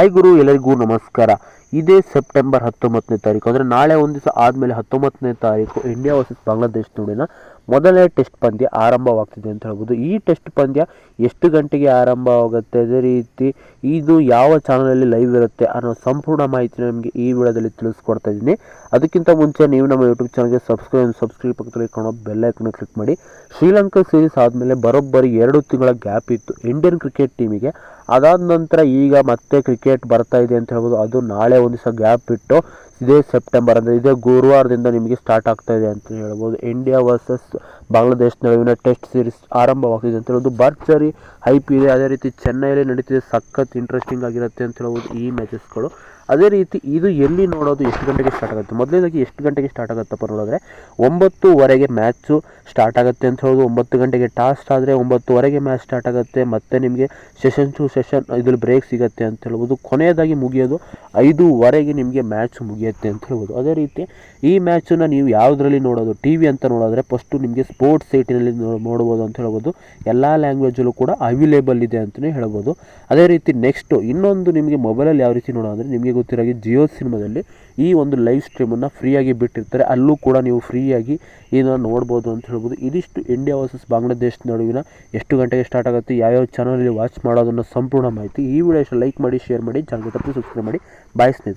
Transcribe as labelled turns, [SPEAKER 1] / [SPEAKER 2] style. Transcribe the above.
[SPEAKER 1] Hi ಗುರು, ಎಲ್ಲರಿಗೂ ನಮಸ್ಕಾರ. ಇದೇ ಸೆಪ್ಟೆಂಬರ್ ಹತ್ತೊಂಬತ್ತನೇ ತಾರೀಕು. ಅಂದರೆ ನಾಳೆ ಒಂದು ದಿವಸ ಆದಮೇಲೆ ಹತ್ತೊಂಬತ್ತನೇ ತಾರೀಕು ಇಂಡಿಯಾ ವರ್ಸಸ್ ಬಾಂಗ್ಲಾದೇಶ ನಡುವಿನ ಮೊದಲನೇ ಟೆಸ್ಟ್ ಪಂದ್ಯ ಆರಂಭವಾಗ್ತಿದೆ ಅಂತ ಹೇಳ್ಬೋದು. ಈ ಟೆಸ್ಟ್ ಪಂದ್ಯ ಎಷ್ಟು ಗಂಟೆಗೆ ಆರಂಭವಾಗುತ್ತೆ? ಅದೇ ರೀತಿ ಇದು ಯಾವ ಚಾನಲಲ್ಲಿ ಲೈವ್ ಇರುತ್ತೆ ಅನ್ನೋ ಸಂಪೂರ್ಣ ಮಾಹಿತಿ ನಿಮಗೆ ಈ ವಿಡಿಯೋದಲ್ಲಿ ತಿಳಿಸ್ಕೊಡ್ತಾ ಇದ್ದೀನಿ. ಅದಕ್ಕಿಂತ ಮುಂಚೆ ನೀವು ನಮ್ಮ ಯೂಟ್ಯೂಬ್ ಚಾನಲ್ಗೆ ಸಬ್ಸ್ಕ್ರೈಬ್ ಸಬ್ಸ್ಕ್ರೈಬ್ ಪಕ್ಕದಲ್ಲಿ ಕಾಣೋ ಬೆಲ್ ಐಕನ್ ಕ್ಲಿಕ್ ಮಾಡಿ. ಶ್ರೀಲಂಕಾ ಸೀರೀಸ್ ಆದಮೇಲೆ ಬರೋಬ್ಬರಿ ಎರಡು ತಿಂಗಳ ಗ್ಯಾಪ್ ಇತ್ತು ಇಂಡಿಯನ್ ಕ್ರಿಕೆಟ್ ಟೀಮಿಗೆ ಅದಾದ ನಂತರ ಈಗ ಮತ್ತೆ ಕ್ರಿಕೆಟ್ ಬರ್ತಾ ಇದೆ ಅಂತ ಹೇಳ್ಬೋದು. ಅದು ನಾಳೆ ಒಂದು ದಿವಸ ಗ್ಯಾಪ್ ಬಿಟ್ಟು ಇದೇ ಸೆಪ್ಟೆಂಬರ್ ಅಂದರೆ ಇದೇ, ಗುರುವಾರದಿಂದ ನಿಮಗೆ ಸ್ಟಾರ್ಟ್ ಆಗ್ತಾ ಇದೆ ಅಂತ ಹೇಳ್ಬೋದು. ಇಂಡಿಯಾ ವರ್ಸಸ್ ಬಾಂಗ್ಲಾದೇಶ ನಡುವಿನ ಟೆಸ್ಟ್ ಸೀರೀಸ್ ಆರಂಭವಾಗ್ತಿದೆ ಅಂತ ಹೇಳ್ಬೋದು. ಭರ್ಜರಿ ಹೈಪ್ ಇದೆ. ಅದೇ ರೀತಿ ಚೆನ್ನೈಯಲ್ಲಿ ನಡೀತಿದೆ. ಸಖತ್ ಇಂಟ್ರೆಸ್ಟಿಂಗ್ ಆಗಿರುತ್ತೆ ಅಂತ ಹೇಳ್ಬೋದು ಈ ಮ್ಯಾಚಸ್ಗಳು ಅದೇ ರೀತಿ ಇದು ಎಲ್ಲಿ ನೋಡೋದು ಎಷ್ಟು ಗಂಟೆಗೆ ಸ್ಟಾರ್ಟ್ ಆಗುತ್ತೆ? ಮೊದಲನೇದಾಗಿ ಎಷ್ಟು ಗಂಟೆಗೆ ಸ್ಟಾರ್ಟ್ ಆಗುತ್ತಪ್ಪ ನೋಡಿದ್ರೆ, ಒಂಬತ್ತುವರೆಗೆ ಮ್ಯಾಚು ಸ್ಟಾರ್ಟ್ ಆಗುತ್ತೆ ಅಂತ ಹೇಳೋದು ಒಂಬತ್ತು ಗಂಟೆಗೆ ಟಾಸ್ಟ್ ಆದರೆ ಒಂಬತ್ತುವರೆಗೆ ಮ್ಯಾಚ್ ಸ್ಟಾರ್ಟ್ ಆಗುತ್ತೆ. ಮತ್ತೆ ನಿಮಗೆ ಸೆಷನ್ ಟು ಸೆಷನ್ ಇದ್ರಲ್ಲಿ ಬ್ರೇಕ್ ಸಿಗುತ್ತೆ ಅಂತ ಹೇಳ್ಬೋದು. ಕೊನೆಯದಾಗಿ ಮುಗಿಯೋದು ಐದೂವರೆಗೆ ನಿಮಗೆ ಮ್ಯಾಚ್ ಮುಗಿಯುತ್ತೆ ಅಂತ ಹೇಳ್ಬೋದು. ಅದೇ ರೀತಿ ಈ ಮ್ಯಾಚನ್ನು ನೀವು ಯಾವುದರಲ್ಲಿ ನೋಡೋದು? ಟಿ ವಿ ಅಂತ ನೋಡಿದ್ರೆ ಫಸ್ಟು ನಿಮಗೆ ಸ್ಪೋರ್ಟ್ಸ್ ಸೈಟಿನಲ್ಲಿ ನೋಡ್ಬೋದು ಅಂತ ಹೇಳ್ಬೋದು. ಎಲ್ಲ ಲ್ಯಾಂಗ್ವೇಜಲ್ಲೂ ಕೂಡ ಅವೈಲೇಬಲ್ ಇದೆ ಅಂತಲೇ ಹೇಳ್ಬೋದು. ಅದೇ ರೀತಿ ನೆಕ್ಸ್ಟು ಇನ್ನೊಂದು ನಿಮಗೆ ಮೊಬೈಲಲ್ಲಿ ಯಾವ ರೀತಿ ನೋಡೋದಂದರೆ ನಿಮಗೆ ಗೊತ್ತಿರೋ ಜಿಯೋ ಸಿನಿಮಾದಲ್ಲಿ ಈ ಒಂದು ಲೈವ್ ಸ್ಟ್ರೀಮನ್ನು ಫ್ರೀಯಾಗಿ ಬಿಟ್ಟಿರ್ತಾರೆ. ಅಲ್ಲೂ ಕೂಡ ನೀವು ಫ್ರೀಯಾಗಿ ಇದನ್ನು ನೋಡ್ಬೋದು ಅಂತ ಹೇಳ್ಬೋದು. ಇದಿಷ್ಟು ಇಂಡಿಯಾ ವರ್ಸಸ್ ಬಾಂಗ್ಲಾದೇಶ ನಡುವಿನ ಎಷ್ಟು ಗಂಟೆಗೆ ಸ್ಟಾರ್ಟ್ ಆಗುತ್ತೆ, ಯಾವ್ಯಾವ ಚಾನಲಲ್ಲಿ ವಾಚ್ ಮಾಡೋದನ್ನು ಸಂಪೂರ್ಣ ಮಾಹಿತಿ ಈ ವಿಡಿಯೋ ಲೈಕ್ ಮಾಡಿ ಶೇರ್ ಮಾಡಿ ಚಾನಲ್ ತಪ್ಪು ಸಬ್ಸ್ಕ್ರೈಬ್ ಮಾಡಿ. ಬಾಯ್ ಸ್ನೇಹಿತರೆ.